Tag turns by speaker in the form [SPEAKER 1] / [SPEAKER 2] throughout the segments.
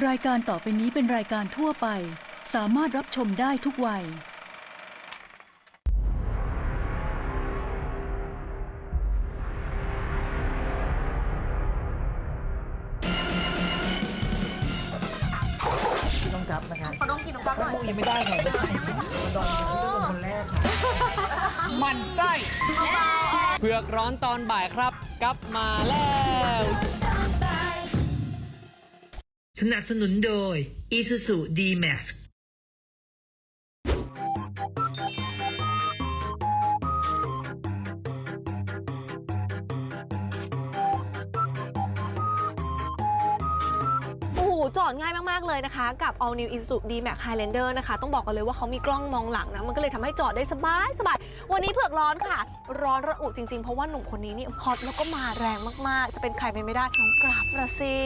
[SPEAKER 1] รายการต่อไปนี้เป็นรายการทั่วไป สามารถรับชมได้ทุกวัย
[SPEAKER 2] พี่ต้องจับนะคะ
[SPEAKER 3] ขอดมกลินน้ำปลาหน่อย
[SPEAKER 2] มุกยังไม่ได้ค่ะไม่ได้ดอนเรื่องคนแรกค่ะ
[SPEAKER 4] มันไส้ เผือกร้อนตอนบ่ายครับ กลับมาแล้ว
[SPEAKER 5] ส นับสนุนโดย Isuzu D-Max
[SPEAKER 3] จอดง่ายมากๆเลยนะคะ กับ All New Isuzu D-Max Highlander นะคะ ต้องบอกกันเลยว่าเขามีกล้องมองหลังนะ มันก็เลยทำให้จอดได้สบายสบายวันนี้เผือกร้อนค่ะ ร้อนระอุจริงๆ เพราะว่าหนุ่มคนนี้นี่ฮอตแล้วก็มาแรงมากๆ จะเป็นใครไปไม่ได้น้องกราฟละสิ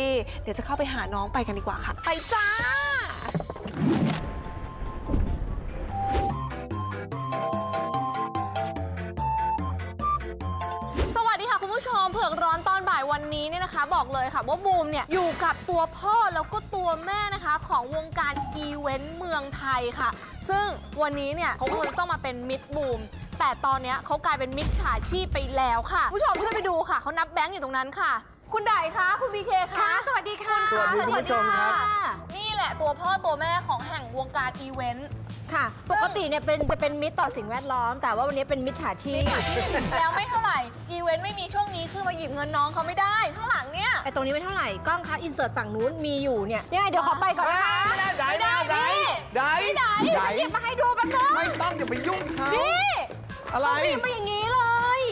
[SPEAKER 3] เดี๋ยวจะเข้าไปหาน้องไปกันดีกว่าค่ะ ไปจ้า นนี้เนี่ยนะคะ บอกเลยค่ะว่าบูมเนี่ยอยู่กับตัวพ่อแล้วก็ตัวแม่นะคะ ของวงการอีเวนต์เมืองไทยค่ะ ซึ่งวันนี้เนี่ยเขาควรจะต้องมาเป็นมิดบูมแต่ตอนเนี้ยเขากลายเป็นมิจฉาชีพไปแล้วค่ะคุณผู้ชมช่วยไปดูค่ะเขานับแบงค์อยู่ตรงนั้นค่ะ คุณไดคะคุณพีเคคะสวัสดีค่ะ
[SPEAKER 2] สวัสดีคุณผู้ชมครับ
[SPEAKER 3] นี่แหละตัวพ่อตัวแม่ของแห่งวงการอีเวนต์
[SPEAKER 6] ค่ะ ปกติเนี่ยเป็นจะเป็นมิตรต่อสิ่งแวดล้อม แต่ว่าวันนี้เป็นมิจฉาชีพ
[SPEAKER 3] แล้วไม่เท่าไหร่ อีเวนต์ไม่มีช่วงนี้คือมาหยิบเงินน้องเขาไม่ได้ ข้างหลังเนี่ย
[SPEAKER 6] ไอ้ตรงนี้ไม่เท่าไหร่กล้องคะอินเสิร์ตฝั่งนู้นมีอยู่เนี่ยยังไงเดี๋ยวขอไปก่อนนะคะ
[SPEAKER 3] ไม่ได้พี่
[SPEAKER 2] ได้
[SPEAKER 3] ไม่ได้
[SPEAKER 2] ได้
[SPEAKER 6] หยิบมาให้ดูแป๊บนึง
[SPEAKER 2] ไม่ต้องอย่าไปยุ่งเขา
[SPEAKER 6] นี่
[SPEAKER 2] อะไร
[SPEAKER 6] หยิบมาอย่างนี้เลย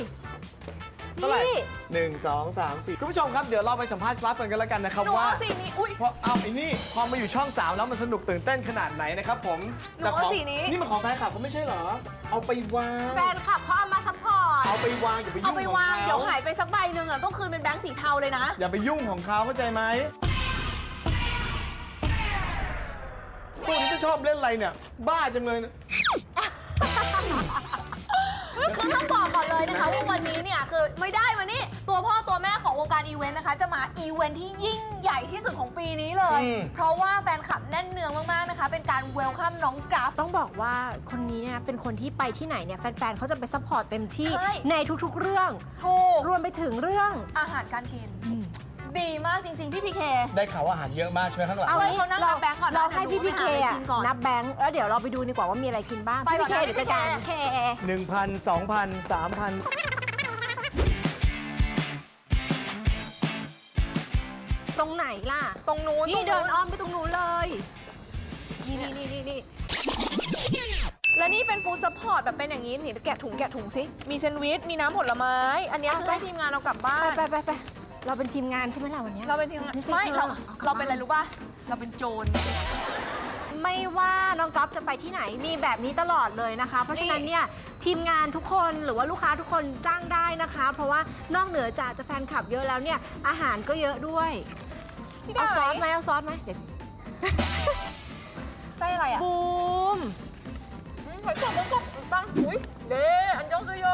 [SPEAKER 2] เท่าไหร่
[SPEAKER 6] นี่
[SPEAKER 2] หนึ่งสองสามสี่คุณผู้ชมครับ เดี๋ยวเราไปสัมภาษณ์กราฟกันกันแล้วกันนะครับ
[SPEAKER 3] หนู
[SPEAKER 2] ว่า
[SPEAKER 3] เอาสีนี้ อุ้ย
[SPEAKER 2] เพราะเอาไอ้นี่พอมาอยู่ช่องสามแล้วมันสนุกตื่นเต้นขนาดไหนนะครับผม
[SPEAKER 3] หนู
[SPEAKER 2] แต่
[SPEAKER 3] เอา
[SPEAKER 2] ของ
[SPEAKER 3] สีนี้
[SPEAKER 2] นี่มันของแฟนคลับเขาไม่ใช่เหรอ เอาไปวาง
[SPEAKER 6] แฟนคลับเขาเอามาซัพพอร์ต
[SPEAKER 2] เอาไปวางอย่าไป
[SPEAKER 3] เอา
[SPEAKER 2] ยุ่ง
[SPEAKER 3] ไป
[SPEAKER 2] ของ
[SPEAKER 3] วาง เดี๋ยว
[SPEAKER 2] เขา
[SPEAKER 3] หายไปสักใบหนึ่งอะต้องคืนเป็นแบงค์สีเทาเลยนะ
[SPEAKER 2] อย่าไปยุ่งของเขาเข้าใจไหมพวกนี้จะชอบเล่นอะไรเนี่ย บ้าจังเลยนะ
[SPEAKER 3] คือต้องบอกก่อนเลยนะคะว่าวันนี้เนี่ยคือไม่ได้มานี่ ตัวพ่อตัวแม่ของวงการอีเวนต์นะคะ จะมาอีเวนต์ที่ยิ่งใหญ่ที่สุดของปีนี้เลยเพราะว่าแฟนคลับแน่นเนืองมากๆนะคะ เป็นการเวลคัมน้องกราฟ
[SPEAKER 6] ต้องบอกว่าคนนี้เนี่ยเป็นคนที่ไปที่ไหนเนี่ยแฟนๆเขาจะไปซัพพอร์ตเต็มที่
[SPEAKER 3] ใใน
[SPEAKER 6] ทุกๆเรื่อง
[SPEAKER 3] ถูก
[SPEAKER 6] รวมไปถึงเรื่อง
[SPEAKER 3] อาหารการกิน ดีมากจริง ๆ พี่พีเค
[SPEAKER 2] ได้ข่าวว่าอาหารเยอะมากใช่ไหมข้างหลัง
[SPEAKER 6] เอางี้
[SPEAKER 3] เขานังนับแบงก์ก่อน
[SPEAKER 6] เราให้พี่พีเค
[SPEAKER 3] นั
[SPEAKER 6] บแบงก์แล้วเดี๋ยวเราไปดูดีกว่าว่ามีอะไรกินบ้าง
[SPEAKER 3] ไป
[SPEAKER 6] พี่
[SPEAKER 3] ก่อนพี
[SPEAKER 6] เค
[SPEAKER 3] นะ
[SPEAKER 6] เดี๋ยวพี่จัดการ
[SPEAKER 3] PK
[SPEAKER 6] เค 1,000 2,000 3,000 ล่ะ
[SPEAKER 3] ตรงนู้น
[SPEAKER 6] นี่
[SPEAKER 3] ตรง
[SPEAKER 6] เดินอ้อมไปตรงนู้นเลย นี่นี่นี่นี่นี่
[SPEAKER 3] และนี่เป็นฟู้ดซัพพอร์ตแบบเป็นอย่างนี้นี่แกะถุงแกะถุงสิ มีแซนด์วิช มีน้ำผลไม้ อันเนี้ยคือให้ทีมงานเรากลับบ้า
[SPEAKER 6] ไป
[SPEAKER 3] น
[SPEAKER 6] ไปไปไปเราเป็นทีมงานใช่ไหมล่ะวันเนี้ย
[SPEAKER 3] เราเป็นทีมงาน
[SPEAKER 6] นี่สิ
[SPEAKER 3] ไม่
[SPEAKER 6] เธอ
[SPEAKER 3] เรา
[SPEAKER 6] เอากลับ
[SPEAKER 3] เราเป็นอะไร
[SPEAKER 6] บ้าน
[SPEAKER 3] รู้ป่ะ เราเป็นโจร
[SPEAKER 6] ไม่ว่าน้องก๊อฟจะไปที่ไหนมีแบบนี้ตลอดเลยนะคะ เพราะฉะนั้นเนี่ยทีมงานทุกคนหรือว่าลูกค้าทุกคนจ้างได้นะคะ เพราะว่านอกเหนือจากจะแฟนคลับเยอะแล้วเนี่ยอาหารก็เยอะด้วย
[SPEAKER 3] พี่ได้
[SPEAKER 6] เอาซอสไหมเอาซอสไหมเดี๋ยว
[SPEAKER 3] ไส้อะไรอะ
[SPEAKER 6] บูม
[SPEAKER 3] อืมหอยกบหอยกบปังอุ้ยเดอันยองเซโย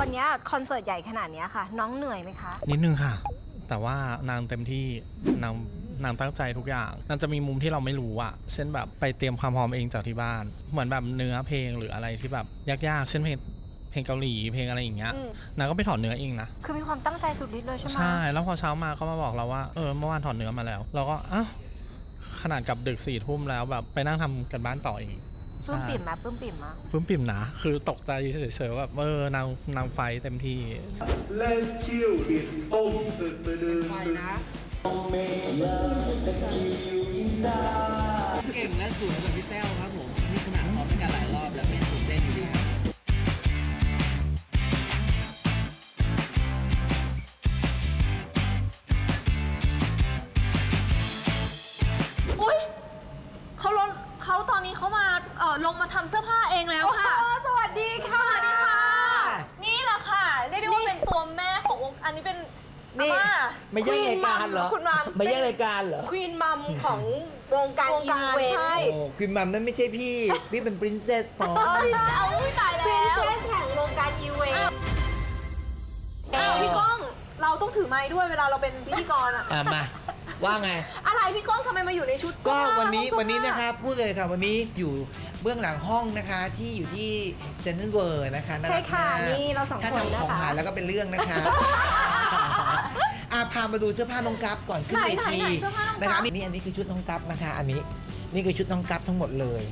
[SPEAKER 6] วันเนี้ยคอนเสิร์ตใหญ่ขนาดเนี้ยค่ะ น้องเหนื่อยไหมคะ
[SPEAKER 4] นิดนึงค่ะ แต่ว่านางเต็มที่นาง นางตั้งใจทุกอย่าง นางจะมีมุมที่เราไม่รู้อะเช่นแบบไปเตรียมความพร้อมเองจากที่บ้าน เหมือนแบบเนื้อเพลงหรืออะไรที่แบบยากๆ เช่นเพลงเพลงเกาหลีเพลงอะไรอย่างเงี้ย
[SPEAKER 3] อืม
[SPEAKER 4] นางก็ไปถอดเนื้อเองนะ
[SPEAKER 6] คือมีความตั้งใจสุดฤทธิ์เลยใช่ไหม
[SPEAKER 4] ใช่ แล้วพอเช้ามาก็มาบอกเราว่า เออ เมื่อวานถอดเนื้อมาแล้ว เราก็ อ้าว ขนาดกลับดึกสี่ทุ่มแล้วแบบไปนั่งทำกันบ้านต่ออีก
[SPEAKER 6] ปลื้มปิ่มมาปลื้มปิ่มมา
[SPEAKER 4] ปลื้มปิ่มนะ คือตกใจเฉยๆว่าแบบเออนางนางไฟเต็มที่
[SPEAKER 7] Let's kill it ตุ้มตึกตึกตึกตึก
[SPEAKER 8] เก่งและสวยแบบพี่แต้วครับ
[SPEAKER 3] นี่แหละค่ะเรียกได้ว่าเป็นตัวแม่ของวงอันนี้เป็น
[SPEAKER 9] นี่
[SPEAKER 3] อาม่า
[SPEAKER 9] ไม่แย่งรายการเหรอ
[SPEAKER 3] คุณมัม
[SPEAKER 9] ไม่แย่งรายการเหรอ
[SPEAKER 6] ควีนมัมของวงการ
[SPEAKER 3] วง
[SPEAKER 6] อี
[SPEAKER 3] การ
[SPEAKER 6] เวนต์
[SPEAKER 3] ใช่
[SPEAKER 9] โอ้คุณมัมนั่นไม่ใช่พี่ พี่เป็นปรินเซสพอ
[SPEAKER 3] เอาเอาอุ๊ยตาย
[SPEAKER 6] พริน
[SPEAKER 3] แล้ว
[SPEAKER 6] เซสแห่งวงการอีเวนต์
[SPEAKER 3] อ้าวพี่ก้อง เราต้องถือไม้ด้วยเวลาเราเป็นพิธีกรอะ
[SPEAKER 9] อะมา ว่าไง
[SPEAKER 3] อะไรพี่ก้องทำไมมาอยู่ในชุดเสื้
[SPEAKER 9] ก็
[SPEAKER 3] อผ้า
[SPEAKER 9] วันนี้
[SPEAKER 3] ห้องเสื้อ
[SPEAKER 9] วันนี้
[SPEAKER 3] ผ้า
[SPEAKER 9] นะคะพูดเลยค่ะวันนี้อยู่เบื้องหลังห้องนะคะที่อยู่ที่เซนต์เวิร์นะคะน่า
[SPEAKER 6] ใช่
[SPEAKER 9] รัก
[SPEAKER 6] ค่ะ
[SPEAKER 9] มาก
[SPEAKER 6] นี่เราสอง
[SPEAKER 9] ถ้า
[SPEAKER 6] คน
[SPEAKER 9] ทำ
[SPEAKER 6] นะ
[SPEAKER 9] ของ
[SPEAKER 6] คะ
[SPEAKER 9] หายแล้วก็เป็นเรื่องนะคะ อาพามาดูเสื้อผ้าน้องกัฟก่อนขึ้น
[SPEAKER 3] ไหน
[SPEAKER 9] เว
[SPEAKER 3] ไหน
[SPEAKER 9] ที
[SPEAKER 3] ไหนเสื้อผ้าน้องกั๊บ
[SPEAKER 9] นะคะนี่อันนี้คือชุดน้องกัฟนะคะอันนี้นี่คือชุดน้องกัฟทั้งหมดเลย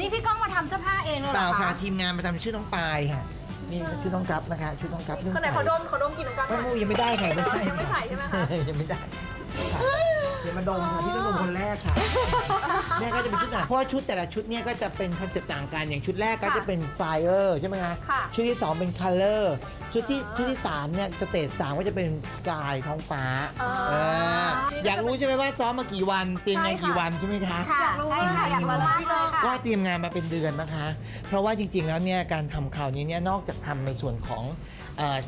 [SPEAKER 6] นี่พี่ก้องมาทำเสื้อผ้าเองเลยเห
[SPEAKER 9] เป
[SPEAKER 6] ร
[SPEAKER 9] ล่า
[SPEAKER 6] อ
[SPEAKER 9] ค่ะ
[SPEAKER 6] คะ
[SPEAKER 9] ทีมงานมาทำชุดน้องปายค่ะนี่คือชุดน้องกัฟนะคะชุดน้องกัฟเรื่อง
[SPEAKER 3] คนไหน
[SPEAKER 9] ใส่
[SPEAKER 3] ขอดมขอดมกินน้ำกันห
[SPEAKER 9] ไม่
[SPEAKER 3] น่อย
[SPEAKER 9] มูยังไม่ได้ค่ะไม่ได้
[SPEAKER 3] ยังไม่ถ่ายใช่ไหมคะ
[SPEAKER 9] ยังไม่ได้ค่ะเดี๋ยว มาดมค่ะพี่ต้องดมคนแรกค่ะ แม่ก็จะเป็นชุดไหนเพราะว่าชุดแต่ละชุดเนี่ยก็จะเป็นคอนเซ็ปต์ต่างกันอย่างชุดแรกก็จะเป็นไฟเออร์ใช่ไหมคะ
[SPEAKER 3] ค่ะ
[SPEAKER 9] ชุดที่ 2 เป็น color ชุดที่ชุดที่3เนี่ยสเตจสามก็จะเป็นสกายท้องฟ้า
[SPEAKER 3] อ่า
[SPEAKER 9] เอออยากรู้ใช่ไหมว่าซ้อมมากี่วันเตรียมงาน
[SPEAKER 3] ใช่ค่ะ
[SPEAKER 9] กี่วันใช่ไหมคะ
[SPEAKER 6] ค่ะใช่ค่ะ อยากรู้มากเลยค่ะ
[SPEAKER 9] ก็เตรียมงานมาเป็นเดือนนะคะ เพราะว่าจริงๆ แล้วเนี่ยการทำข่าวนี้เนี่ยนอกจากทำในส่วนของ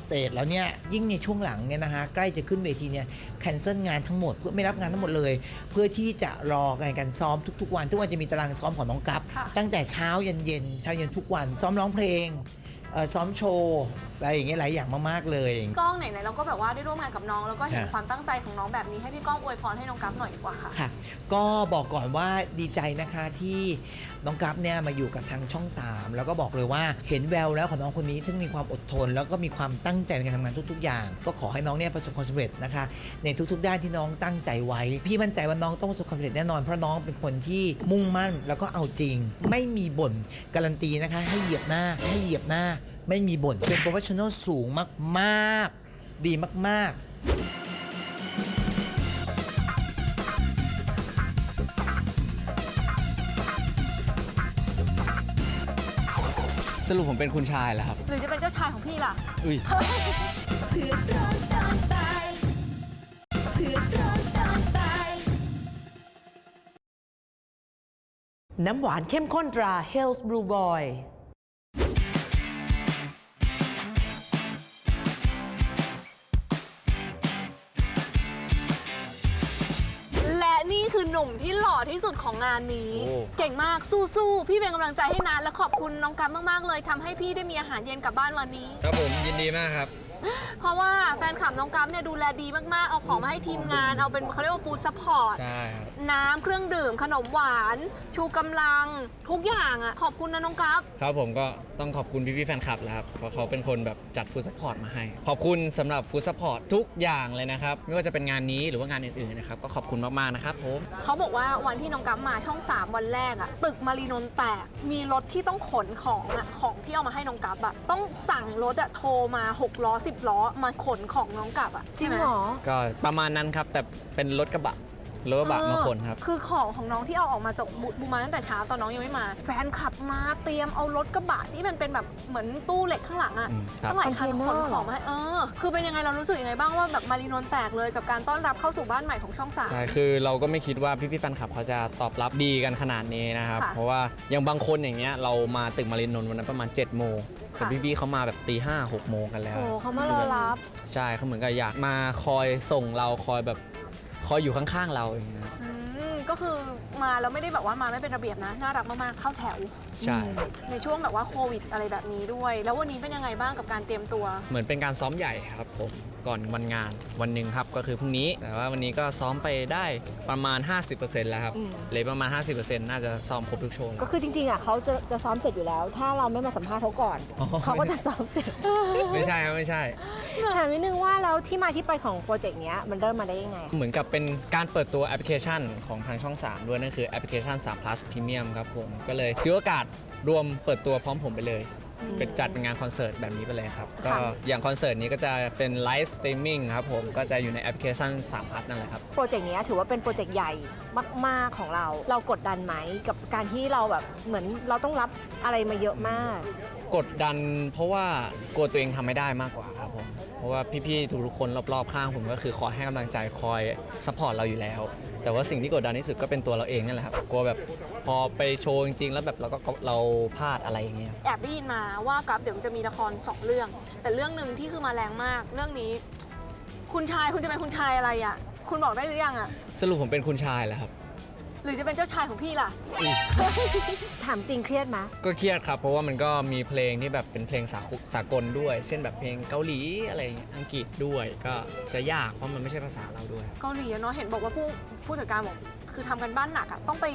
[SPEAKER 9] สเตจแล้วเนี่ยยิ่งในช่วงหลังเนี่ยนะคะใกล้จะขึ้นเวทีเนี่ยแคนเซิลงานทั้งหมดเพื่อไม่รับงานทั้งหมดเลย เพื่อที่จะรอการการซ้อมทุกๆวัน ทุกวันจะมีตารางซ้อมของน้องกัฟ
[SPEAKER 3] ค่ะ
[SPEAKER 9] ตั้งแต่เช้ายันเย็นเช้าเย็นทุกวันซ้อมร้องเพลง เอ่อซ้อมโชว์อะไรอย่างเงี้ยหลายอย่างมากๆเลย
[SPEAKER 3] ก้องไหนๆเราก็แบบว่าได้ร่วมงานกับน้อง แล้วก็เห็น
[SPEAKER 9] ค่ะ
[SPEAKER 3] ความตั้งใจของน้องแบบนี้ให้พี่ก้องอวยพรให้น้องกัฟหน่อยดีกว่าค่ะ
[SPEAKER 9] ค่ะ ก็บอกก่อนว่าดีใจนะคะที่น้องกัฟเนี่ยมาอยู่กับทางช่อง 3 แล้วก็บอกเลยว่าเห็นแววแล้วของน้องคนนี้ซึ่งมีความอดทน แล้วก็มีความตั้งใจในการทำงานทุก ๆ อย่าง ก็ขอให้น้องเนี่ยประสบความสำเร็จนะคะ ในทุกๆ ด้านที่น้องตั้งใจไว้ พี่มั่นใจว่าน้องต้องประสบความสำเร็จแน่นอนเพราะน้องเป็นคนที่มุ่งมั่นแล้วก็เอาจริง ไม่มีบ่นการันตีนะคะ ให้เหยียบหน้าให้เหยียบหน้า ไม่มีบ่นเป็นโปรเฟชชั่นอลสูงมากๆ ดีมากๆ
[SPEAKER 8] สรุปผมเป็นคุณชายแล้วครับ
[SPEAKER 3] หรือจะเป็นเจ้าชายของพี่ล่ะ
[SPEAKER 8] อุ้ย
[SPEAKER 10] น้ำหวานเข้มข้นตรา Health Blue Boy
[SPEAKER 3] นี่คือหนุ่มที่หล่อที่สุดของงานนี้
[SPEAKER 8] โอ้
[SPEAKER 3] เก่งมากสู้ๆพี่เป็นกำลังใจให้นะและขอบคุณน้องกัฟมากๆเลยทำให้พี่ได้มีอาหารเย็นกลับบ้านวันนี้
[SPEAKER 8] ครับผมยินดีมากครับ
[SPEAKER 3] เพราะว่าแฟนคลับน้องกัฟเนี่ยดูแลดีมาก ๆ เอาของมาให้ทีมงาน เอาเป็นเขาเรียกว่าฟู้ดซัพพอร์ต
[SPEAKER 8] ใช่ครับ
[SPEAKER 3] น้ำเครื่องดื่มขนมหวาน ชูกำลังทุกอย่างอะ ขอบคุณนะน้องกัฟ
[SPEAKER 8] ครับผมก็ต้องขอบคุณพี่ๆแฟนคลับแหล้วครับ เพราะเขาเป็นคนแบบจัดฟู้ดซัพพอร์ตมาให้ ขอบคุณสำหรับฟู้ดซัพพอร์ตทุกอย่างเลยนะครับ ไม่ว่าจะเป็นงานนี้หรือว่างานอื่นๆนะครับ ก็ขอบคุณมากๆนะครับผม
[SPEAKER 3] เขาบอกว่าวันที่น้องกัฟมาช่อง 3 วันแรกอะตึกมารีนนท์แตกมีรถที่ต้องขนของอะของที่เอามาให้น้องกัฟอะต้องสั่งรถอะโทรมา 6 ล้อ10ล้อมาขนของน้องกัฟอะ
[SPEAKER 6] จริง
[SPEAKER 3] ใช่ไม
[SPEAKER 6] เหรอ
[SPEAKER 8] ก็ประมาณนั้นครับ แต่เป็นรถกระบะ รถกระบะมาคนครับ
[SPEAKER 3] เออคือของของน้องที่เอาออกมาจากบูบูมาตั้งแต่เช้าตอนน้องยังไม่มา แฟนขับมาเตรียมเอารถกระบะที่มันเป็นแบบเหมือนตู้เหล็กข้างหลังอะ
[SPEAKER 8] อืมครับ
[SPEAKER 3] ตั้งหลายคัน
[SPEAKER 6] คอนเทนเน
[SPEAKER 3] ข
[SPEAKER 6] อร์
[SPEAKER 3] นของมาให้เออ คือเป็นยังไงเรารู้สึกยังไงบ้างว่าแบบมารีนนท์แตกเลยกับการต้อนรับเข้าสู่บ้านใหม่ของช่องสาม
[SPEAKER 8] ใช่คือเราก็ไม่คิดว่าพี่ๆแฟนคลับเขาจะตอบรับดีกันขนาดนี้นะครับ
[SPEAKER 3] ค่ะ
[SPEAKER 8] เพราะว่าอย่างบางคนอย่างเงี้ยเรามาตึกมารินนนท์วันนั้นประมาณ7จ็ดโมงแต่
[SPEAKER 3] ค่ะ
[SPEAKER 8] พี่ๆเขามาแบบตีห้าหกโมงกันแล้ว
[SPEAKER 6] โอ้เขามารอรับ
[SPEAKER 8] ใช่เขาเหมือนกับอยากมาคอยส่งเราคอยแบบ คอยอยู่ข้างๆเราอย่างเงี้ย
[SPEAKER 3] ก็คือมาแล้วไม่ได้แบบว่ามาไม่เป็นระเบียบนะ น่ารักมากๆเข้าแถว
[SPEAKER 8] ใช่
[SPEAKER 3] ในช่วงแบบว่าโควิดอะไรแบบนี้ด้วย แล้ววันนี้เป็นยังไงบ้างกับการเตรียมตัว
[SPEAKER 8] เหมือนเป็นการซ้อมใหญ่ครับผมก่อนวันงานวันหนึ่งครับก็คือพรุ่งนี้แต่ว่าวันนี้ก็ซ้อมไปได้ประมาณ 50%แล้วครับ
[SPEAKER 6] อืม
[SPEAKER 8] เลยประมาณ 50%น่าจะซ้อมครบทุกโชว์แล้ว
[SPEAKER 6] ก็คือจริงๆอะเขาจะจะซ้อมเสร็จอยู่แล้ว ถ้าเราไม่มาสัมภาษณ์เขาก่อน
[SPEAKER 8] อ๋อ
[SPEAKER 6] เขาก็จะซ้อมเสร็จ
[SPEAKER 8] ไม่ใช่ครับไม่ใช่
[SPEAKER 6] ถามนิดนึงว่าแล้วที่มาที่ไปของโปรเจกต์เนี้ยมันเริ่มมาได้ยังไง
[SPEAKER 8] เหมือนกับเป็นการเปิดตัวแอปพลิเคชันของทางช่อง 3 ด้วยนั่นคือแอปพลิเคชัน 3 plus premium ครับผม ก็เลยถือโอกาสรวมเปิดตัวพร้อมผมไปเลยเป็นจัดเป็นงานคอนเสิร์ตแบบนี้ไปเลยครับ ก็
[SPEAKER 6] ค่ะ
[SPEAKER 8] อย่างคอนเสิร์ตนี้ก็จะเป็นไลฟ์สตรีมมิ่งครับผม ก็จะอยู่ในแอปพลิเคชัน3 plus นั่นแหละครับ
[SPEAKER 6] โปรเจกต์เนี้ยถือว่าเป็นโปรเจกต์ใหญ่มาก ๆ ของเรา เรากดดันไหมกับการที่เราแบบเหมือนเราต้องรับอะไรมาเยอะมาก
[SPEAKER 8] กดดันเพราะว่ากลัวตัวเองทำไม่ได้มากกว่าครับผมเพราะว่าพี่ๆทุกๆคนรอบๆข้างผมก็คือคอยให้กำลังใจคอยซัพพอร์ตเราอยู่แล้ว แต่ว่าสิ่งที่กดดันที่สุดก็เป็นตัวเราเองนั่นแหละครับกลัวแบบพอไปโชว์จริงๆแล้วแบบเราก็เราพลาดอะไรอย่างเงี้ย
[SPEAKER 3] แอบได้ยินมาว่ากับเดี๋ยวมันจะมีละครสองเรื่อง แต่เรื่องหนึ่งที่คือมาแรงมาก เรื่องนี้ คุณชายคุณจะเป็นคุณชายอะไรอะ คุณบอกได้หรือยังอะ
[SPEAKER 8] สรุปผมเป็นคุณชายแหละครับ
[SPEAKER 3] ห รือจะเป็นเจ้าชายของพี่ล่ะ
[SPEAKER 6] ถามจริงเครียดไหม
[SPEAKER 8] ก็เครียดครับ เพราะว่ามันก็มีเพลงที่แบบเป็นเพลงสากลสากลด้วย เช่นแบบเพลงเกาหลีอะไรอย่างเงี้ยอังกฤษด้วยก็จะยากเพราะมันไม่ใช่ภาษาเราด้วย
[SPEAKER 3] เกาหลีอะเนาะเห็นบอกว่าผู้ผู้จัดการบอกคือทำกันบ้านหนักอะต้องไป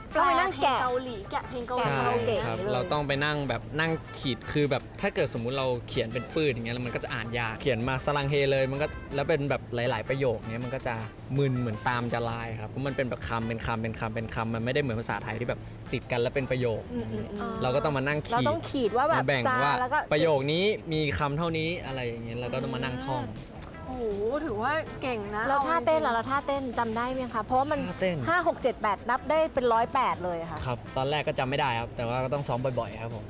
[SPEAKER 3] แป
[SPEAKER 6] ต้
[SPEAKER 3] ล
[SPEAKER 6] องไปนั่ง
[SPEAKER 3] เพลง
[SPEAKER 6] แกะ
[SPEAKER 3] เกาหลีแกะเพลงเกาหลี
[SPEAKER 8] ใช่
[SPEAKER 6] คาราโอเกะ
[SPEAKER 8] ครับ
[SPEAKER 6] เลย
[SPEAKER 8] เราต้องไปนั่งแบบนั่งขีดคือแบบถ้าเกิดสมมุติเราเขียนเป็นปืนอย่างเงี้ยแล้วมันก็จะอ่านยากเขียนมาสลังเฮเลยมันก็แล้วเป็นแบบหลาย ๆ ประโยคเนี้ยมันก็จะมึนเหมือนตามจะลายครับเพราะมันเป็นแบบคำเป็นคำเป็นคำเป็นคำมันไม่ได้เหมือนภาษาไทยที่แบบติดกันแล้วเป็นประโยค
[SPEAKER 6] อืมอืมอืม
[SPEAKER 8] เราก็ต้องมานั่ง
[SPEAKER 6] เรา
[SPEAKER 8] ขีด
[SPEAKER 6] ต้องขีดว่าแบบ
[SPEAKER 8] มาแบ่ง
[SPEAKER 6] ซา
[SPEAKER 8] ว่า
[SPEAKER 6] แล้วก็
[SPEAKER 8] ประโยคนี้มีคำเท่านี้อะไรอย่างเงี้ยเราก็ต้องมานั่งท่อง
[SPEAKER 3] โอ้โหถือว่าเก่งนะ
[SPEAKER 6] เราท่าเต้น
[SPEAKER 3] อ
[SPEAKER 6] เหรอเราท่าเต้นจำได้ไหมคะ เพราะว่ามัน
[SPEAKER 8] ท่าเต้น
[SPEAKER 6] 5 6 7 8 นับได้เป็นร้อยแปดเลยค่ะ
[SPEAKER 8] ครับ ตอนแรกก็จำไม่ได้ครับ แต่ว่าก็ต้องซ้อมบ่อยๆ ครับผม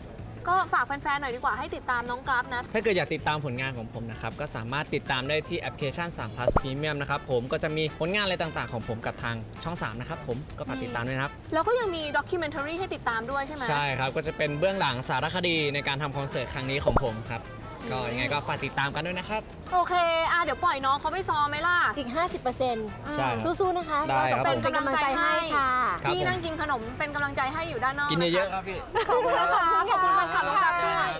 [SPEAKER 3] ก็ฝากแฟนๆหน่อยดีกว่าให้ติดตามน้องกราฟนะ
[SPEAKER 8] ถ้าเกิดอยากติดตามผลงานของผมนะครับ ก็สามารถติดตามได้ที่แอปพลิเคชัน3 plus premium นะครับผม ก็จะมีผลงานอะไรต่างๆ ของผมกับทางช่อง 3 นะครับผม ก็ฝากติดตามด้วยนะครับ
[SPEAKER 3] แล้วก็ยังมีด็อกิเมนทารีให้ติดตามด้วยใช่ไหม
[SPEAKER 8] ใช่ครับ ก็จะเป็นเบื้องหลังสารคดีในการทำคอนเสิร์ตครั้งนี้ของผมครับ ก็ยังไงก็ฝากติดตามกันด้วยนะครับ
[SPEAKER 3] โอเคอะเดี๋ยวปล่อยน้องเขาไปซ้อมไหมล่ะ
[SPEAKER 6] อีก 50%
[SPEAKER 8] ใช่ครับ
[SPEAKER 6] สู้ๆ นะคะ
[SPEAKER 8] ได้
[SPEAKER 6] เราสอง
[SPEAKER 8] ครับ
[SPEAKER 6] คนเป็นกำลังใจให้ค่ะ
[SPEAKER 8] ครับ
[SPEAKER 3] พี่
[SPEAKER 8] ผม
[SPEAKER 3] นั่งกินขนมเป็นกำลังใจให้อยู่ด้านนอก
[SPEAKER 8] กินเยอะๆครับพี่
[SPEAKER 3] ขอบคุณนะคะขอบคุณแฟนคลับน้องกราฟ
[SPEAKER 11] ด้วย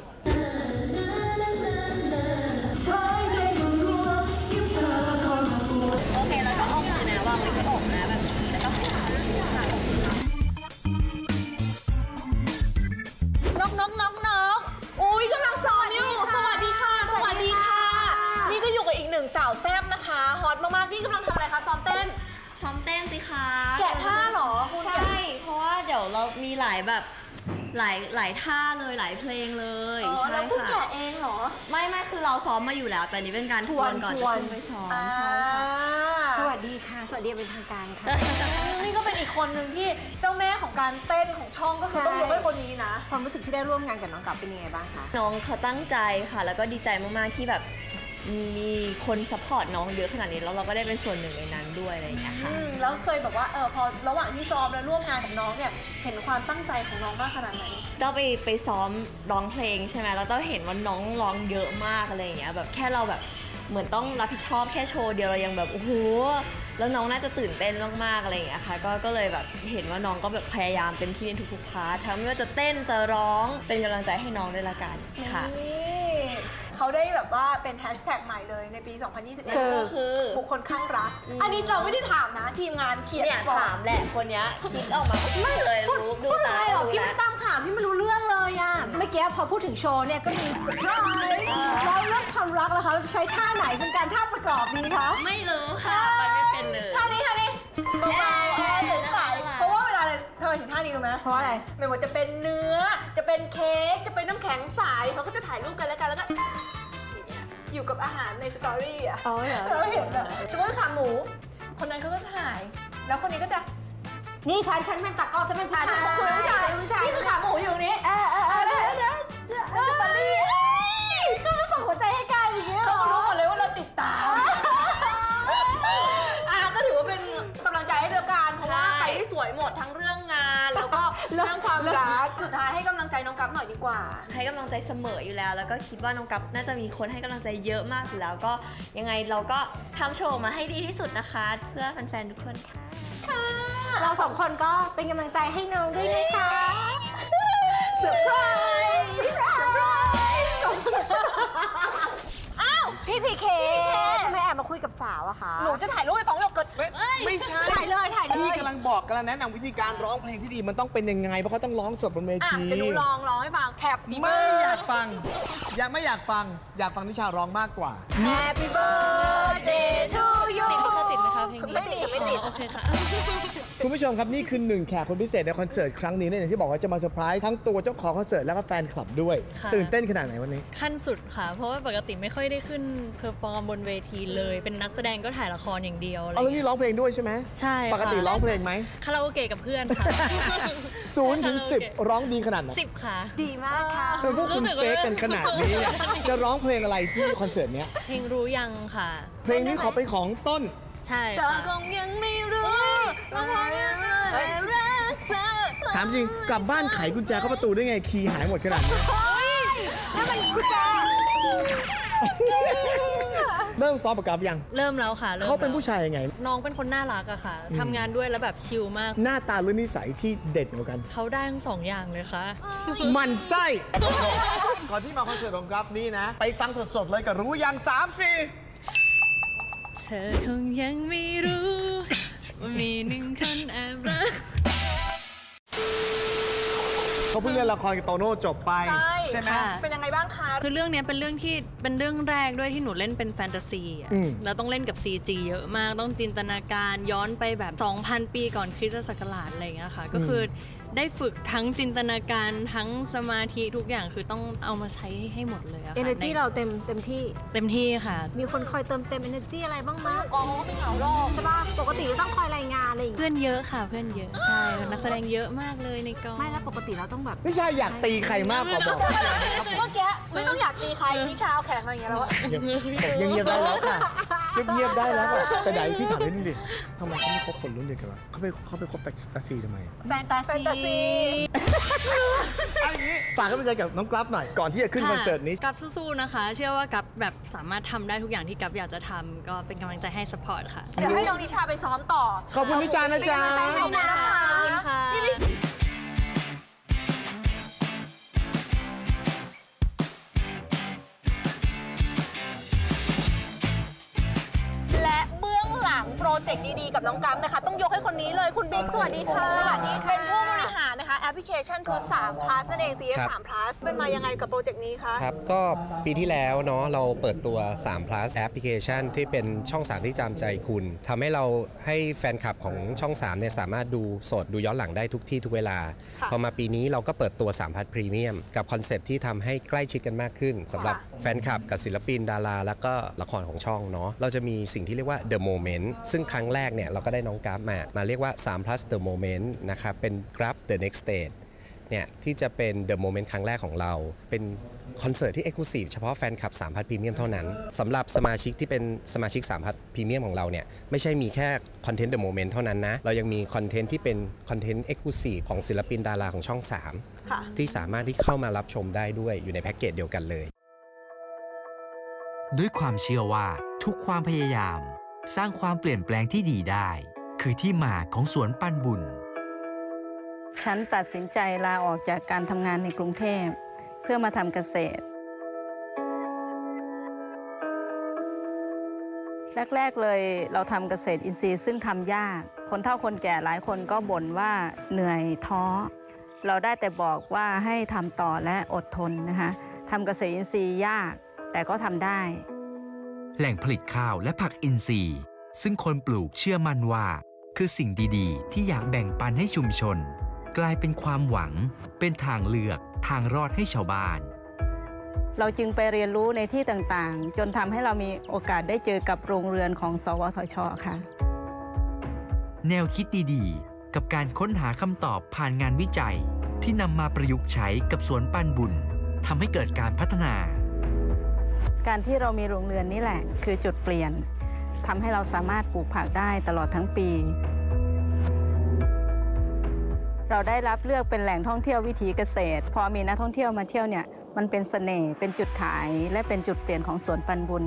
[SPEAKER 11] หลายหลายท่าเลยหลายเพลงเลย
[SPEAKER 3] อ๋อ
[SPEAKER 11] ใช่
[SPEAKER 3] แล้วคุณ
[SPEAKER 11] ค่ะ
[SPEAKER 3] แกะเองเหรอ
[SPEAKER 11] ไม่ไม่คือเราซ้อมมาอยู่แล้ว แต่นี้เป็นการทวนก่อนจะขึ้นไปซ้อม
[SPEAKER 3] อ่า
[SPEAKER 11] ใช่ค่ะ
[SPEAKER 6] สวัสดีค่ะ สวัสดีเป็นทางการค่ะ
[SPEAKER 3] นี่ก็เป็นอีกคนหนึ่งที่เจ้าแม่ของการเต้นของช่องก็คือต้องยกให้คนนี้นะ
[SPEAKER 6] ความรู้สึกที่ได้ร่วมงานกับน้องกับเป็นยังไงบ้างคะ
[SPEAKER 11] น้องเขาตั้งใจค่ะ แล้วก็ดีใจมากๆที่แบบ มีคนซัพพอร์ตน้องเยอะขนาดนี้แล้วเราก็ได้เป็นส่วนหนึ่งในนั้นด้วยอะไรอย่างเงี้ยค่ะ
[SPEAKER 3] อืมแล้วเคยแบบว่าเออพอระหว่างที่ซ้อมแล้วร่วมงานกับน้องเนี่ยเห็นความตั้งใจของน้องมากขนาดไหน
[SPEAKER 11] ก็ไปไปซ้อมร้องเพลงใช่ไหมแล้วก็เห็นว่าน้องร้องเยอะมากอะไรอย่างเงี้ยแบบแค่เราแบบเหมือนต้องรับผิดชอบแค่โชว์เดียวเรายังแบบโอ้โหแล้วน้องน่าจะตื่นเต้นมากๆอะไรอย่างเงี้ยค่ะก็ก็เลยแบบเห็นว่าน้องก็แบบพยายามเต็มที่ในทุกๆพาร์ททั้งไม่ว่าจะเต้นจะร้องเป็นกำลังใจให้น้องด้วยละกันค่ะ
[SPEAKER 3] นี่ เขาได้แบบว่าเป็นแฮชแท็กใหม่เลยในปี 2021
[SPEAKER 6] คือ
[SPEAKER 3] ก็คือ บุคคลข้างรัก อันนี้เราไม่ได้ถามนะ ทีมงานเขียน
[SPEAKER 11] เนี่ย
[SPEAKER 3] ก่อน
[SPEAKER 11] ถามแหละคนเนี้ยคิดออกมาไม่เลยรู้ดู
[SPEAKER 6] พูด
[SPEAKER 11] ตา
[SPEAKER 6] อะไรหรอ
[SPEAKER 11] รู้
[SPEAKER 6] พี่
[SPEAKER 11] แล้
[SPEAKER 6] ไม่
[SPEAKER 11] ว
[SPEAKER 6] ตามข่าวพี่ไม่รู้เรื่องเลยอะเมื่อกี้พอพูดถึงโชว์เนี่ยก็มีเซอร์ไพรส์แล้วเรื่องความรักล่ะคะเราจะใช้ท่าไหนเป็นการท่าประกอบดีคะ
[SPEAKER 11] ไม่รู้ค่ะไปไม่เป็นเลย
[SPEAKER 3] ท่านี้ท่านี้เบาๆเออสงสัย ไมถึงท่านี้รู้ไหม
[SPEAKER 6] เพราะอะไร
[SPEAKER 3] ไม่ว่าจะเป็นเนื้อ จะเป็นเค้ก จะเป็นน้ำแข็งใสเขาก็จะถ่ายรูปกันแล้วกันแล้วก็อย่างเงี้ยอยู่กับอาหารในสตอรี่อะ
[SPEAKER 6] อ๋อเหรอ
[SPEAKER 3] เราเห็นแบบสมมติขาหมู คนนั้นเขาก็ถ่าย แล้วคนนี้ก็จะ
[SPEAKER 6] นี่ฉันฉันเป็นตากล้องฉันเป็นผู้
[SPEAKER 3] อ่า
[SPEAKER 6] ชาย
[SPEAKER 3] นคุณเป็นผู้ชาย
[SPEAKER 6] ฉันเป็นผู้ชาย
[SPEAKER 3] นี่คือขาหมูอยู่ตรงนี้
[SPEAKER 6] เออเออเออเดี๋ยวเดี๋ยวเดี๋ยวจะปารีก็จะส่งหัวใจให้กันอย่างเงี้ย
[SPEAKER 3] เขาก็รู้หมดเลยว่าเราติดตามอะก็ถือว่าเป็นกำลังใจให้เดียวกันเพราะว่า
[SPEAKER 11] ใช่
[SPEAKER 3] ไปได้สวยหมดทั้งเรื่องงานแล้วก็ เรื่องความรักสุดท้ายให้กำลังใจน้องกั๊บหน่อยดีกว่า
[SPEAKER 11] ให้กำลังใจเสมออยู่แล้ว แล้วก็คิดว่าน้องกัปน่าจะมีคนให้กำลังใจเยอะมากอยู่แล้วก็ยังไงเราก็ทำโชว์มาให้ดีที่สุดนะคะ เพื่อแฟนๆทุกคนค่ะ
[SPEAKER 6] เราสองคนก็เป็นกำลังใจให้น้องด้วยนะคะเซอร์ไพรส์เซอร์ไพรส์ พี่พีเคทำไมแอบมาคุยกับสาวอะคะ
[SPEAKER 3] หนูจะถ่ายรูปไปฟ้องหยกเกิด
[SPEAKER 2] ไม่ใช่
[SPEAKER 6] ถ่ายเลยถ่ายเล
[SPEAKER 2] พี่
[SPEAKER 6] ย
[SPEAKER 2] กำลังบอกกำลังแนะนำวิธีการร้องเพลงที่ดีมันต้องเป็นยังไง เพราะเขาต้องร้องสดบนเว
[SPEAKER 3] อะ
[SPEAKER 2] ที
[SPEAKER 3] เดี๋ยวหนูลองร้องให้ฟังแฮปปี้
[SPEAKER 2] ไม่อยากฟัง อยากไม่อยากฟัง อยากฟังนิชาร้องมากกว่า
[SPEAKER 3] Happy birthday to
[SPEAKER 11] ไหมคะเพลงนี้
[SPEAKER 3] ไม่ติดไม่ติด
[SPEAKER 11] โอเคค่ะ
[SPEAKER 2] คุณผู้ชมครับ นี่คือหนึ่งแขกคนพิเศษในคอนเสิร์ตครั้งนี้เนี่ยอย่างที่บอกว่าจะมาเซอร์ไพรส์ทั้งตัวเจ้าของคอนเสิร์ตแล้วก็แฟนคลับด้วย
[SPEAKER 12] ค่ะ
[SPEAKER 2] ตื่นเต้นขนาดไหนวันนี้
[SPEAKER 12] ขั้นสุดค่ะ เพราะว่าปกติไม่ค่อยได้ขึ้นเพอร์ฟอร์มบนเวทีเลย เป็นนักแสดงก็ถ่ายละครอย่างเดียวอะไร
[SPEAKER 2] เอาแล้ว
[SPEAKER 12] เงี้
[SPEAKER 2] นี่
[SPEAKER 12] ย
[SPEAKER 2] ร้องเพลงด้วยใช่ไหม
[SPEAKER 12] ใช่ค่ะ
[SPEAKER 2] ปกติร้องเพลงไหม
[SPEAKER 12] คาราโอเกะกับเพื่อนค่ะ
[SPEAKER 2] ศูนย์ถึงสิบ
[SPEAKER 12] คาราโอเกะ
[SPEAKER 2] ร้องดีขนาดไหน
[SPEAKER 12] สิบค่ะ
[SPEAKER 6] ดีมากค่ะ
[SPEAKER 2] แต่พวกคุณ
[SPEAKER 12] รู้สึกว่า
[SPEAKER 2] เฟกกันขนาดนี้เนี่ยจะร้องเพลงอะไรที่คอนเสิร์ตเนี้ย
[SPEAKER 12] เพลงรู้ยังค่ะ
[SPEAKER 2] เพลงนี้ขอเป็นของต้น
[SPEAKER 12] ใช่
[SPEAKER 3] เธอ
[SPEAKER 12] ค่ะ
[SPEAKER 3] คงยังไม่รู้ว่าพอยังรักเธอ
[SPEAKER 2] ถามจริงกลับบ้านไขกุญแจเข้าประตูได้ไงคีย์หายหมดขนาดนี้
[SPEAKER 6] ถ้ามันกุญแจ
[SPEAKER 2] เริ่มซ้อมกับกราฟยัง
[SPEAKER 12] เริ่มแล้วค่ะริ่ม
[SPEAKER 2] เขาเป็น
[SPEAKER 12] แล้ว
[SPEAKER 2] ผู้ชายยังไง
[SPEAKER 12] น้องเป็นคนน่ารักอะค่ะ
[SPEAKER 2] อืม
[SPEAKER 12] ทำงานด้วยแล้วแบบชิลมาก
[SPEAKER 2] หน้าตาหรือนิสัยที่เด่นกว่ากัน
[SPEAKER 12] เขาได้ทั้งสองอย่างเลยค่ะ
[SPEAKER 2] มันไส้ ก่อนที่มาคอนเสิร์ตของกราฟนี้นะ ไปฟังสดๆเลยกับรู้ยัง3 4
[SPEAKER 12] เธอคงยังไม่รู้ว่ามีหนึ่งคนแอบรัก
[SPEAKER 2] เขาเพิ่งเล่นละครกับโตโน่จบไป
[SPEAKER 3] ใช่
[SPEAKER 2] ไหม
[SPEAKER 12] ค่ะ
[SPEAKER 3] เป็นยังไงบ้างคะ
[SPEAKER 12] คือเรื่องเนี้ยเป็นเรื่องที่เป็นเรื่องแรกด้วยที่หนูเล่นเป็นแฟนตาซีอะ
[SPEAKER 2] อืม
[SPEAKER 12] แล้วต้องเล่นกับ CG เยอะมาก ต้องจินตนาการย้อนไปแบบ 2,000 ปีก่อนคริสตศักราชอะไรอย่างเงี้ยค่ะ ก็คือ ได้ฝึกทั้งจินตนาการทั้งสมาธิทุกอย่างคือต้องเอามาใช้ให้หมดเลยอะค่ะ
[SPEAKER 6] energy
[SPEAKER 12] ใน
[SPEAKER 6] เราเต็มเต็มที่
[SPEAKER 12] เต็มที่ค่ะ
[SPEAKER 6] มีคนคอยเติมเต็ม energy อะไรบ้างไหม
[SPEAKER 3] กองเขาก็ไม่เหงาหรอก
[SPEAKER 6] ใช่ป่ะปกติจะต้องคอยรายงานอะไรอย่างเงี้ย
[SPEAKER 12] เพื่อนเยอะค่ะเพื่อนเยอะ ใช่นักแสดงเยอะมากเลยในกอง
[SPEAKER 6] ไม่แล้วปกติเราต้องแบบ
[SPEAKER 2] นิชาอยากตีใครมากกว่าบอก
[SPEAKER 3] เมื่อกี้ไม่ต้องอยากตีใครนิชาเอาแขนมาอย่างเงี้ยแล้วอะ
[SPEAKER 2] เงียบยังเงียบได้แล้วค่ะเงียบๆได้แล้วอะแต่ไหนพี่ถามนิดนึงดิทำไมเขาไม่คบคนรุ่นเดียวกันวะเขาไปเขาไปคบแตาซีทำไม
[SPEAKER 6] แฟนตา
[SPEAKER 3] แฟนตาซี
[SPEAKER 2] เอาอย่างนี้ฝากกำลังใจกับน้องกราฟหน่อยก่อนที่จะขึ้นคอนเสิร์ตนี้
[SPEAKER 12] กับสู้ๆนะคะ เชื่อว่ากับแบบสามารถทำได้ทุกอย่างที่กับอยากจะทำก็เป็นกำลังใจให้สปอร์ตค่ะ
[SPEAKER 3] เดี๋ยวให้น้องนิชาไปซ้อมต่อ
[SPEAKER 2] ขอบคุณนิชานะจ๊ะ
[SPEAKER 3] เป็นกำลังใจให้นะคะ
[SPEAKER 12] ขอบคุณค่ะ
[SPEAKER 3] นี่และเบื้องหลังโปรเจกต์ดีๆ กับน้องกัมนะคะ ต้องยกให้คนนี้เลยคุณบิ๊กสวัสดีค่ะ สวัสดีเป็นผู้บริหาร นะคะแอปพลิเคชันคือ3 plus นั่นเอง CS 3 plus เป็นมายังไงกับโปรเจกต์นี้คะ
[SPEAKER 13] ครับ ก็ปีที่แล้วเนาะเราเปิดตัว 3 plus แอปพลิเคชันที่เป็นช่อง 3 ที่จำใจคุณทำให้เราให้แฟนคลับของช่อง3เนี่ยสามารถดูสดดูย้อนหลังได้ทุกที่ทุกเวลา
[SPEAKER 3] ค่ะ
[SPEAKER 13] พอมาปีนี้เราก็เปิดตัว 3 plus พรีเมียมกับคอนเซปต์ที่ทำให้ใกล้ชิดกันมากขึ้นสำหรับแฟนคลับกับศิลปินดารา แล้วก็ละครของช่องเนาะเราจะมีสิ่งที่เรียกว่า The Moment ซึ่งครั้งแรกเนี่ยเราก็ได้น้องกราฟมา มาเรียกว่า3 plus The Moment นะครับ เป็น Grab The Next Stage เนี่ยที่จะเป็น The Moment ครั้งแรกของเรา เป็นคอนเสิร์ตที่ Exclusive เฉพาะแฟนคลับ3พัทพรีเมียมเท่านั้นสำหรับสมาชิกที่เป็นสมาชิก3พัทพรีเมียมของเราเนี่ยไม่ใช่มีแค่คอนเทนต์ The Moment เท่านั้นนะ เรายังมีคอนเทนต์ที่เป็นคอนเทนต์ Exclusive ของศิลปินดาราของช่อง3
[SPEAKER 3] ค่ะ
[SPEAKER 13] ที่สามารถที่เข้ามารับชมได้ด้วยอยู่ในแพ็กเกจเดียวกันเลย
[SPEAKER 14] ด้วยความเชื่อว่าทุกความพยายาม สร้างความเปลี่ยนแปลงที่ดีได้ คือที่มาของสวนปันบุญ
[SPEAKER 15] ฉันตัดสินใจลาออกจากการทำงานในกรุงเทพ เพื่อมาทำเกษตร แรก ๆ เลยเราทำเกษตรอินทรีย์ซึ่งทำยาก คนเฒ่าคนแก่หลายคนก็บ่นว่าเหนื่อยท้อ เราได้แต่บอกว่าให้ทำต่อและอดทนนะคะทำเกษตรอินทรีย์ยากแต่ก็ทำได้
[SPEAKER 14] แหล่งผลิตข้าวและผักอินทรีย์ ซึ่งคนปลูกเชื่อมั่นว่า คือสิ่งดีๆ ที่อยากแบ่งปันให้ชุมชน กลายเป็นความหวัง เป็นทางเลือกทางรอดให้ชาวบ้าน
[SPEAKER 15] เราจึงไปเรียนรู้ในที่ต่างๆ จนทำให้เรามีโอกาสได้เจอกับโรงเรือนของ สวทช ค่ะ
[SPEAKER 14] แนวคิดดีๆ กับการค้นหาคำตอบผ่านงานวิจัยที่นำมาประยุกต์ใช้กับสวนปันบุญทำให้เกิดการพัฒนา
[SPEAKER 15] การที่เรามีโรงเรือนนี่แหละ คือจุดเปลี่ยนทำให้เราสามารถปลูกผักได้ตลอดทั้งปี เราได้รับเลือกเป็นแหล่งท่องเที่ยววิถีเกษตร พอมีนักท่องเที่ยวมาเที่ยวเนี่ยมันเป็นเสน่ห์เป็นจุดขาย และเป็นจุดเปลี่ยนของสวนปันบุญ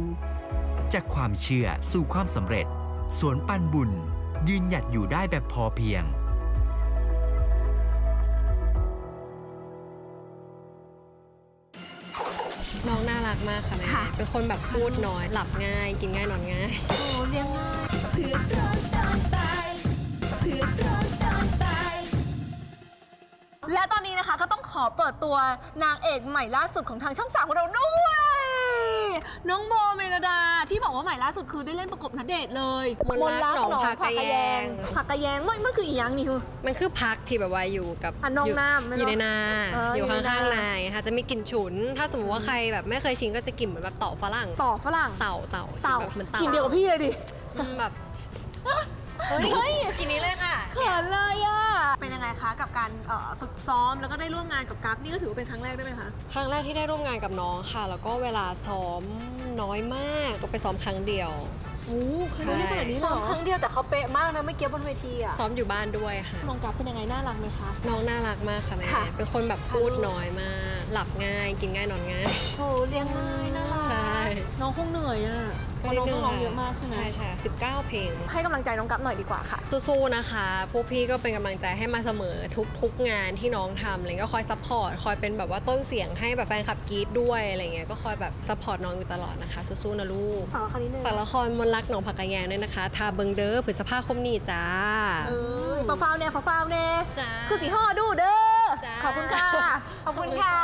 [SPEAKER 14] จากความเชื่อสู่ความสำเร็จ สวนปันบุญ ยืนหยัดอยู่ได้แบบพอเพียง
[SPEAKER 11] น้องน่ารักมากค่ะแม่เป็นคนแบบพูดน้อย หลับง่าย กินง่ายนอนง่าย
[SPEAKER 6] โอ้เลี้ยงง่าย
[SPEAKER 3] และตอนนี้นะคะก็ต้องขอเปิดตัวนางเอกใหม่ล่าสุดของทางช่องสามของเราด้วย น้องโบเมลดาที่บอกว่าใหม่ล่าสุดคือได้เล่นประกบนเดชน์เลย
[SPEAKER 11] มนต์รักหนองผักกะแยง
[SPEAKER 3] ผักกะแยงไม่มันคืออีหยังนี่คือ
[SPEAKER 11] มันคือพักที่แบบว่าอยู่กับ
[SPEAKER 3] อะน้อง
[SPEAKER 11] ยู่
[SPEAKER 3] น้ำไม่
[SPEAKER 11] อยู่ใน
[SPEAKER 3] เนอะ
[SPEAKER 11] นา
[SPEAKER 3] เออ
[SPEAKER 11] อ
[SPEAKER 3] อยู่
[SPEAKER 11] ยู่
[SPEAKER 3] ใน
[SPEAKER 11] ข้าง
[SPEAKER 3] นา
[SPEAKER 11] ๆนาค่ะจะมีกลิ่นฉุน ถ้าสมมติว่าใครแบบไม่เคยชิมก็จะกลิ่นเหมือนแบบเต่าฝรั่ง
[SPEAKER 3] ต่อฝรั่ง
[SPEAKER 11] เต่าเต่า
[SPEAKER 3] เต่า
[SPEAKER 11] แบบเหมือนเต่า
[SPEAKER 3] กินเดียวกับพี่เลยดิ
[SPEAKER 11] อืมแบบเฮ้ย
[SPEAKER 3] เฮ้ย
[SPEAKER 11] กินนี้เลยค่ะ
[SPEAKER 3] เขินเลยอะ เป็นยังไงคะกับการเอ่อฝึกซ้อมแล้วก็ได้ร่วมงานกับกัฟนี่ก็ถือว่าเป็นครั้งแรกได้ไหมคะ
[SPEAKER 11] ครั้งแรกที่ได้ร่วมงานกับน้องค่ะ แล้วก็เวลาซ้อมน้อยมากก็ไปซ้อมครั้งเดียว
[SPEAKER 6] โอ้
[SPEAKER 11] ใช่
[SPEAKER 6] คือขนาดนี้ซ้อมครั้งเดียวแต่เขาเป๊ะมากนะเมื่อกี้บนเวทีอะ
[SPEAKER 11] ซ้อมอยู่บ้านด้วยค่ะ
[SPEAKER 6] น้องกัฟเป็นยังไงน่ารักไหมคะ
[SPEAKER 11] น้องน่ารักมากค่ะแม่
[SPEAKER 6] ค่ะ
[SPEAKER 11] เป็นคนแบบพูดน้อยมาก หลับง่าย กินง่ายนอนง่าย
[SPEAKER 3] โถเลี้ยงง่ายน่ารัก
[SPEAKER 11] ใช่
[SPEAKER 3] น้องคงเหนื่อยอะ เพราะน้องต้องร้องเยอะมากใช่ไหม
[SPEAKER 11] ใช่ใช่สิบเก้าเพลง
[SPEAKER 3] ให้กำลังใจน้องกัฟหน่อยดีกว่าค่ะ
[SPEAKER 11] สู้ๆนะคะ พวกพี่ก็เป็นกำลังใจให้มาเสมอทุกทุกงานที่น้องทำอะไรก็คอยซัพพอร์ตคอยเป็นแบบว่าต้นเสียงให้แบบแฟนคลับกรีดด้วยอะไรเงี้ยก็คอยแบบซัพพอร์ตน้องอยู่ตลอดนะคะสู้ๆนะลูก
[SPEAKER 6] ฝากละครนิดนึง
[SPEAKER 11] ฝากละครมนต์รักหนองผักกะแยงด้วยนะคะ ทาเบิงเด้อพฤษภาคมนี้จ้า
[SPEAKER 3] เออฟ้าฟ้าวๆเนี่ยฟ้าฟ้าวๆเนี่ย
[SPEAKER 11] จ้า
[SPEAKER 3] คือสีห่อดูเด้อ
[SPEAKER 11] จ้า
[SPEAKER 3] ขอบคุณค่ะ
[SPEAKER 6] ขอบคุณค่ะ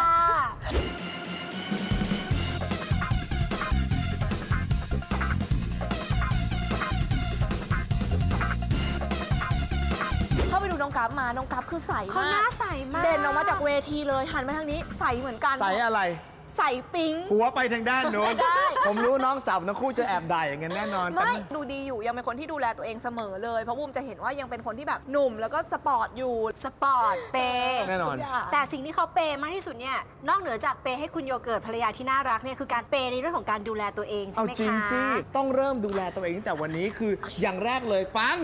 [SPEAKER 3] น้องกัฟมาน้องกัฟคือใสมาก
[SPEAKER 6] เขาหน้าใสมาก
[SPEAKER 3] เด่นออกมาจากเวทีเลยหันมาทางนี้ใสเหมือนกัน
[SPEAKER 2] ใส่อะไร
[SPEAKER 3] ใสปิ๊ง
[SPEAKER 2] หัวไปทางด้านโน้น
[SPEAKER 3] ได้
[SPEAKER 2] ผมรู้น้องสาวทั้งคู่จะแอบด่าอย่างนั้นแน่นอนแต่
[SPEAKER 3] ไม่ดูดีอยู่ยังเป็นคนที่ดูแลตัวเองเสมอเลย เพราะบูมจะเห็นว่ายังเป็นคนที่แบบหนุ่ม แล้วก็สปอร์ตอยู่
[SPEAKER 6] สปอร์ตเปย์
[SPEAKER 2] แน่นอน
[SPEAKER 3] ทุกอย่าง
[SPEAKER 6] แต่สิ่งที่เขาเปย์มากที่สุดเนี่ยนอกเหนือจากเปย์ให้คุณโยเกิร์ตภรรยาที่น่ารักเนี่ยคือการเปย์ในเรื่องของการดูแลตัวเองใช่
[SPEAKER 2] เอา
[SPEAKER 6] ไหม
[SPEAKER 2] จริง
[SPEAKER 6] คะ
[SPEAKER 2] สิ ต้องเริ่มดูแลตัวเองตั้งแต่วันนี้คืออย่างแรกเลยฟัง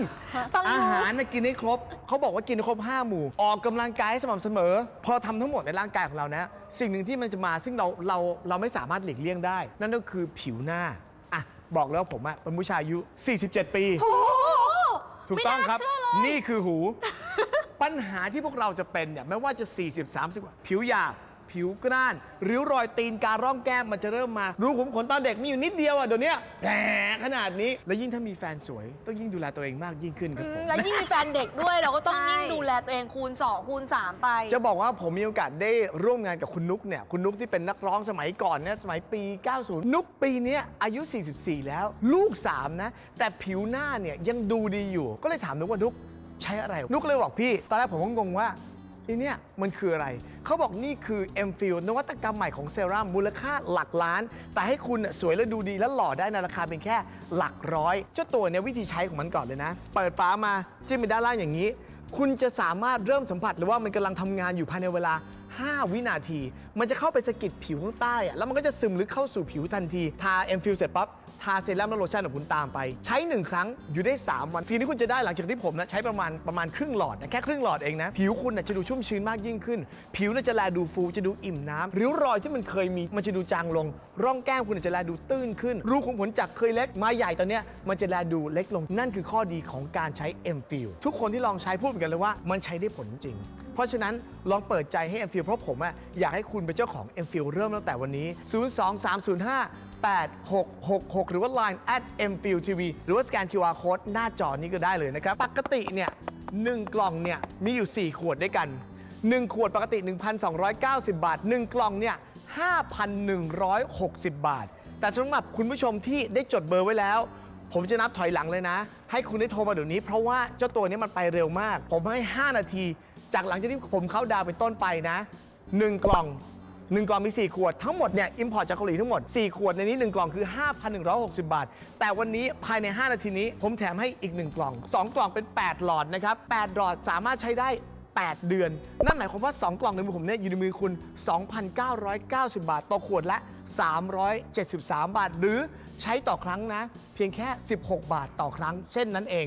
[SPEAKER 6] ฟังอยู่
[SPEAKER 2] อาหารนะกินให้ครบ เขาบอกว่ากินให้ครบ 5 หมู่ ออกกำลังกายให้สม่ำเสมอ พอทำทั้งหมดในร่างกายของเรานะ สิ่งหนึ่งที่มันจะมาซึ่งเราเราเราไม่สามารถหลีกเลี่ยงได้ นั่นก็คือผิวหน้า อะ บอกแล้วผมอะเป็นผู้ชายอายุ 47 ปี
[SPEAKER 6] โอ้โห
[SPEAKER 2] ถูกต้องครับ
[SPEAKER 6] ไม่น่าเชื่อเลย
[SPEAKER 2] นี่คือหู ปัญหาที่พวกเราจะเป็นเนี่ยไม่ว่าจะ 40 30กว่าผิวหยาบ ผิวกร้าน ริ้วรอยตีนการร่องแก้มมันจะเริ่มมา รูขุมขนตอนเด็กมีอยู่นิดเดียวอะเดี๋ยวนี้แหมขนาดนี้ แล้วยิ่งถ้ามีแฟนสวย ต้องยิ่งดูแลตัวเองมากยิ่งขึ้นครับผม
[SPEAKER 3] แล้วยิ่งมีแฟนเด็กด้วยเราก็ต้อง
[SPEAKER 6] ใช่
[SPEAKER 3] ยิ่งดูแลตัวเองคูณ 2 คูณ 3 ไป
[SPEAKER 2] จะบอกว่าผมมีโอกาสได้ร่วมงานกับคุณนุกเนี่ย คุณนุกที่เป็นนักร้องสมัยก่อนเนี่ยสมัยปี 90 นุกปีเนี้ยอายุ 44 แล้ว ลูก 3 นะ แต่ผิวหน้าเนี่ยยังดูดีอยู่ ก็เลยถามนุกว่านุกใช้อะไร นุกเลยบอกพี่ ตอนแรกผมก็งงว่า ทีเนี่ยมันคืออะไร เขาบอกนี่คือ m f i l นวัตกรรมใหม่ของเซรั่มมูลค่าหลักล้าน แต่ให้คุณสวยและดูดีและหล่อได้ในราคาเป็นแค่หลักร้อย เจ้าตัวเนี่ยวิธีใช้ของมันก่อนเลยนะ เปิดฝามาจิ้มไปด้านล่างอย่างนี้ คุณจะสามารถเริ่มสัมผัสหรือว่ามันกำลังทำงานอยู่ภายในเวลา 5 วินาที มันจะเข้าไปสะกิดผิวข้างใต้อะแล้วมันก็จะซึมลึกเข้าสู่ผิวทันที ทาเอ็มฟิลเสร็จปั๊บ ทาเซรั่มและโลชั่นของคุณตามไป ใช้ 1 ครั้งอยู่ได้ 3 วัน สิ่งที่คุณจะได้หลังจากที่ผมนะใช้ประมาณประมาณครึ่งหลอดนะแค่ครึ่งหลอดเองนะ ผิวคุณนะจะดูชุ่มชื้นมากยิ่งขึ้น ผิวน่ะจะแลดูฟูจะดูอิ่มน้ำริ้วรอยที่มันเคยมีมันจะดูจางลง ร่องแก้มคุณนะจะแลดูตื้นขึ้น รูขุมขนจากเคยเล็กมาใหญ่ตอนเนี้ยมันจะแลดูเล็กลงนั่นคือข้อดีของการใช้ m f i l ทุกคนที่ลองใช้พูดเหมือนกันเลยว่ามันใช้ได้ผลจริง เพราะฉะนั้นลองเปิดใจให้ m f i l เพราะผมอะอยากให้คุณเป็นเจ้าของ m f i l เริ่มตั้งแต่วันนี้ 02305 8666 หรือว่า Line at m f i l TV หรือว่าสแกน QR Code หน้าจอนี้ก็ได้เลยนะครับ ปกติเนี่ยหนึ่งกล่องเนี่ยมีอยู่ 4 ขวดด้วยกัน 1 ขวดปกติ 1,290 บาท 1 กล่องเนี่ย5,160 บาท แต่สำหรับคุณผู้ชมที่ได้จดเบอร์ไว้แล้ว ผมจะนับถอยหลังเลยนะ ให้คุณได้โทรมาเดี๋ยวนี้ เพราะว่าเจ้าตัวนี้มันไปเร็วมาก ผมให้ 5 นาที จากหลังจากที่ผมเข้าดาวเป็นต้นไปนะ 1 กล่อง 1 กล่องมี 4 ขวด ทั้งหมดเนี่ยอิมพอร์ตจากเกาหลีทั้งหมด 4 ขวดในนี้ 1 กล่องคือ 5,160 บาท แต่วันนี้ภายใน 5 นาทีนี้ ผมแถมให้อีก 1 กล่อง 2 กล่องเป็น 8 หลอดนะครับ 8 หลอดสามารถใช้ได้ 8 เดือน นั่นหมายความว่า 2 กล่องในมือผมเนี่ยอยู่ในมือคุณ 2,990 บาท ต่อขวดละ 373 บาท หรือใช้ต่อครั้งนะ เพียงแค่ 16 บาทต่อครั้ง เช่นนั้นเอง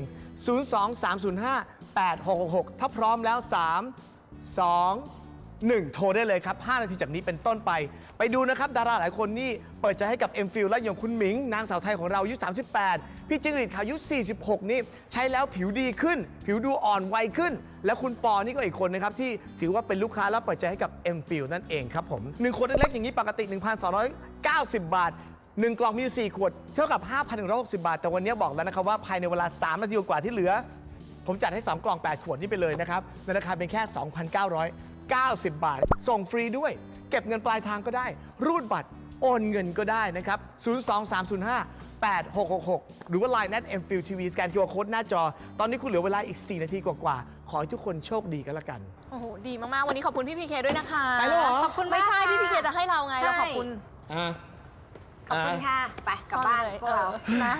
[SPEAKER 2] 02305 8666 ถ้าพร้อมแล้ว 3 2 1 โทรได้เลยครับ 5 นาทีจากนี้เป็นต้นไป ไปดูนะครับ ดาราหลายคนนี่เปิดใจให้กับ m f i l และอย่างคุณหมิง นางสาวไทยของเราอายุ 38 พี่จิงหรีดขาวอายุ 46 นี่ ใช้แล้วผิวดีขึ้น ผิวดูอ่อนวัยขึ้น และคุณปอนี่ก็อีกคนนะครับ ที่ถือว่าเป็นลูกค้าแล้วเปิดใจให้กับ m f i l นั่นเองครับผมหนึ่งขวดเล็กๆอย่างนี้ปกติ 1,290 บาท 1 กล่องมีอยู่4ขวดเท่ากับ 5,160 บาท แต่วันนี้บอกแล้วนะครับว่าภายในเวลา 3 นาทีกว่าที่เหลือ ผมจัดให้ 2 กล่อง 8 ขวดนี้ไปเลยนะครับ ในราคาเป็นแค่ 2,990 บาท ส่งฟรีด้วย เก็บเงินปลายทางก็ได้ รูดบัตร โอนเงินก็ได้นะครับ 02305 8666 หรือว่า Line at m f i l TV สแกน QR Code หน้าจอ ตอนนี้คุณเหลือเวลาอีก 4 นาทีกว่าๆ ขอให้ทุกคนโชคดีกันละกัน
[SPEAKER 3] โอ้โห ดีมาก ๆ วันนี้ขอบคุณพี่พีเคด้วยนะคะ
[SPEAKER 2] ไปแล้วเหรอ
[SPEAKER 3] ขอบคุณไม่ใช่
[SPEAKER 6] มากค่ะ
[SPEAKER 3] พี่พีเคจะให้เราไง
[SPEAKER 6] ใช่
[SPEAKER 3] เราขอบคุณ
[SPEAKER 2] อ่า
[SPEAKER 6] ขอบคุณค่ะ ไปกลับ
[SPEAKER 3] ซ่อน
[SPEAKER 6] บ้าน
[SPEAKER 3] เลย
[SPEAKER 6] พวกเรา
[SPEAKER 3] ออนะ